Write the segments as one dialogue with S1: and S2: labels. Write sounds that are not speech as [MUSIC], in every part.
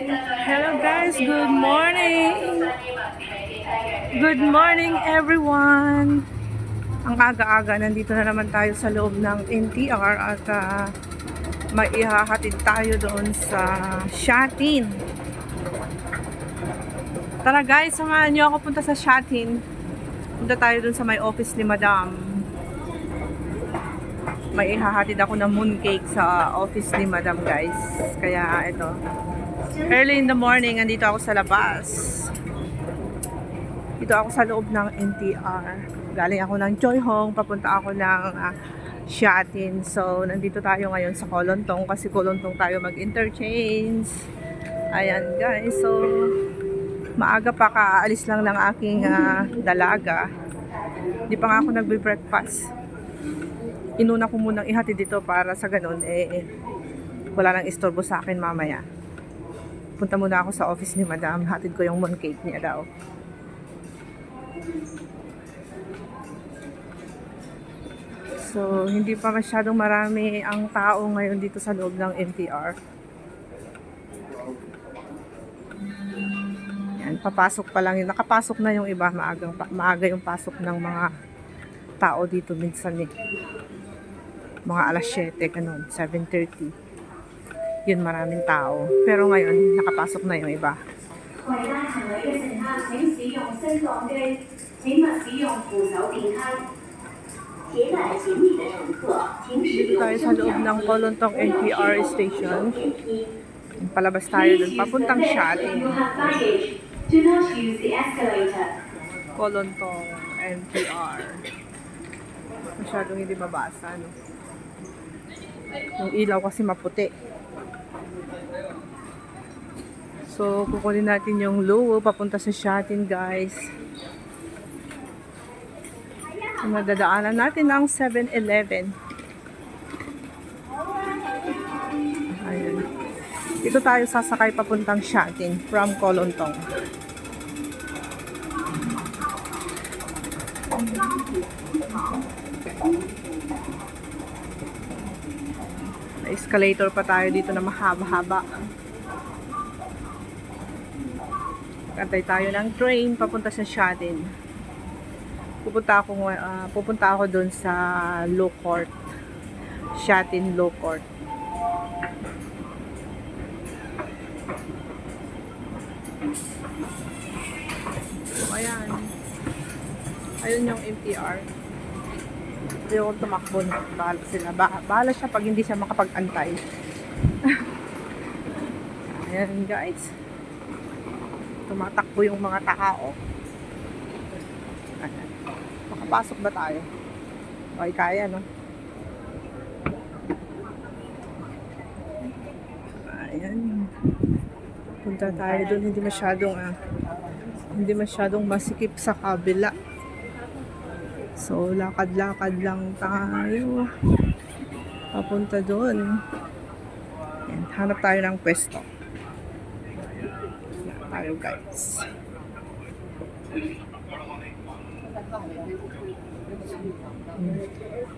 S1: Hello guys, good morning! Good morning everyone! Ang aga-aga, nandito na naman tayo sa loob ng NTR at uh, may ihahatid tayo doon sa Shatin. Tara guys, samahan niyo ako punta sa Shatin. Punta tayo doon sa may office ni Madam. May ihahatid ako ng mooncake sa office ni Madam guys. Kaya ito, Early in the morning, andito ako sa labas. Dito ako sa loob ng NTR. Galing ako ng Choi Hong, papunta ako ng uh, Shatin. So, nandito tayo ngayon sa Kolontong kasi Kolontong tayo mag-interchange. Ayan guys, so maaga pa kaalis lang ng aking uh, dalaga. Hindi pa nga ako nagbe-breakfast. Inuna ko munang ihatid dito para sa ganun, eh, wala nang istorbo sa akin mamaya punta muna ako sa office ni Madam. Hatid ko yung mooncake niya daw. So, hindi pa masyadong marami ang tao ngayon dito sa loob ng MTR. Yan, papasok pa lang yun. Nakapasok na yung iba. Maaga, maaga yung pasok ng mga tao dito minsan eh. Mga alas 7, ganun, 7.30 yun maraming tao. Pero ngayon, nakapasok na yung iba. Dito tayo sa loob ng Kolontong NTR Station. Palabas tayo dun, papuntang Shatin. Kolontong NTR. Masyadong hindi mabasa, no? Yung ilaw kasi maputi. So, kukunin natin yung luwo papunta sa Shatin, guys. Nadadaanan natin ang 7-Eleven. Ayan. Dito tayo sasakay papuntang Shatin from Kolontong. May escalator pa tayo dito na mahaba-haba. Kantay tayo ng train papunta sa Shatin. Pupunta ako ah, pupunta ako doon sa Low Court. Shatin Low Court. So, ayan. Ayun yung MTR. Hindi ako tumakbo na. Bahala sila. Ba- bahala siya pag hindi siya makapag-antay. [LAUGHS] Ayan guys. Tumatakbo yung mga tao. Ayan. Makapasok ba tayo? Okay, kaya no? Ayan. Punta tayo doon. Hindi masyadong ah, hindi masyadong masikip sa kabila. So, lakad-lakad lang tayo. Papunta doon. Ayan, hanap tayo ng pwesto. Yan tayo guys.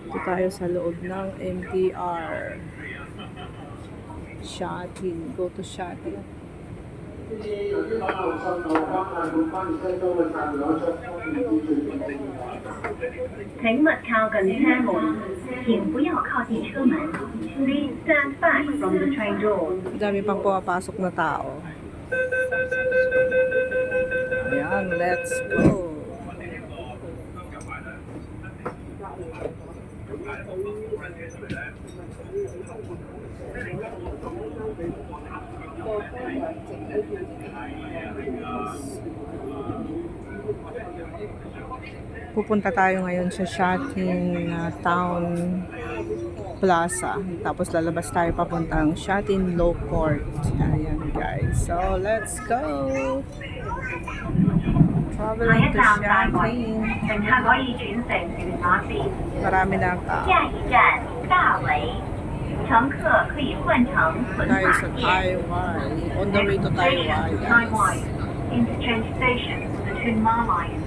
S1: Ito tayo sa loob ng MTR. Shatin. Go to Shatin.
S2: 请勿靠近车门，请不要靠近车门。Please stand back from the train door.
S1: Ang dami pang pumapasok na tao. Ayan, let's go. Pupunta tayo ngayon sa Shatin uh, Town Plaza. Tapos lalabas tayo papuntang Shatin Law Court. Ayan guys. So, let's go! Traveling to Shatin. Marami na ang tao.
S2: 下一站大围，乘客可以换乘屯
S1: Tayo
S2: 马
S1: sa
S2: 线。
S1: Taiwan. On the way to
S2: Next
S1: Taiwan,
S2: station,
S1: guys.
S2: Taiwan. Interchange station for the Tuen Ma line.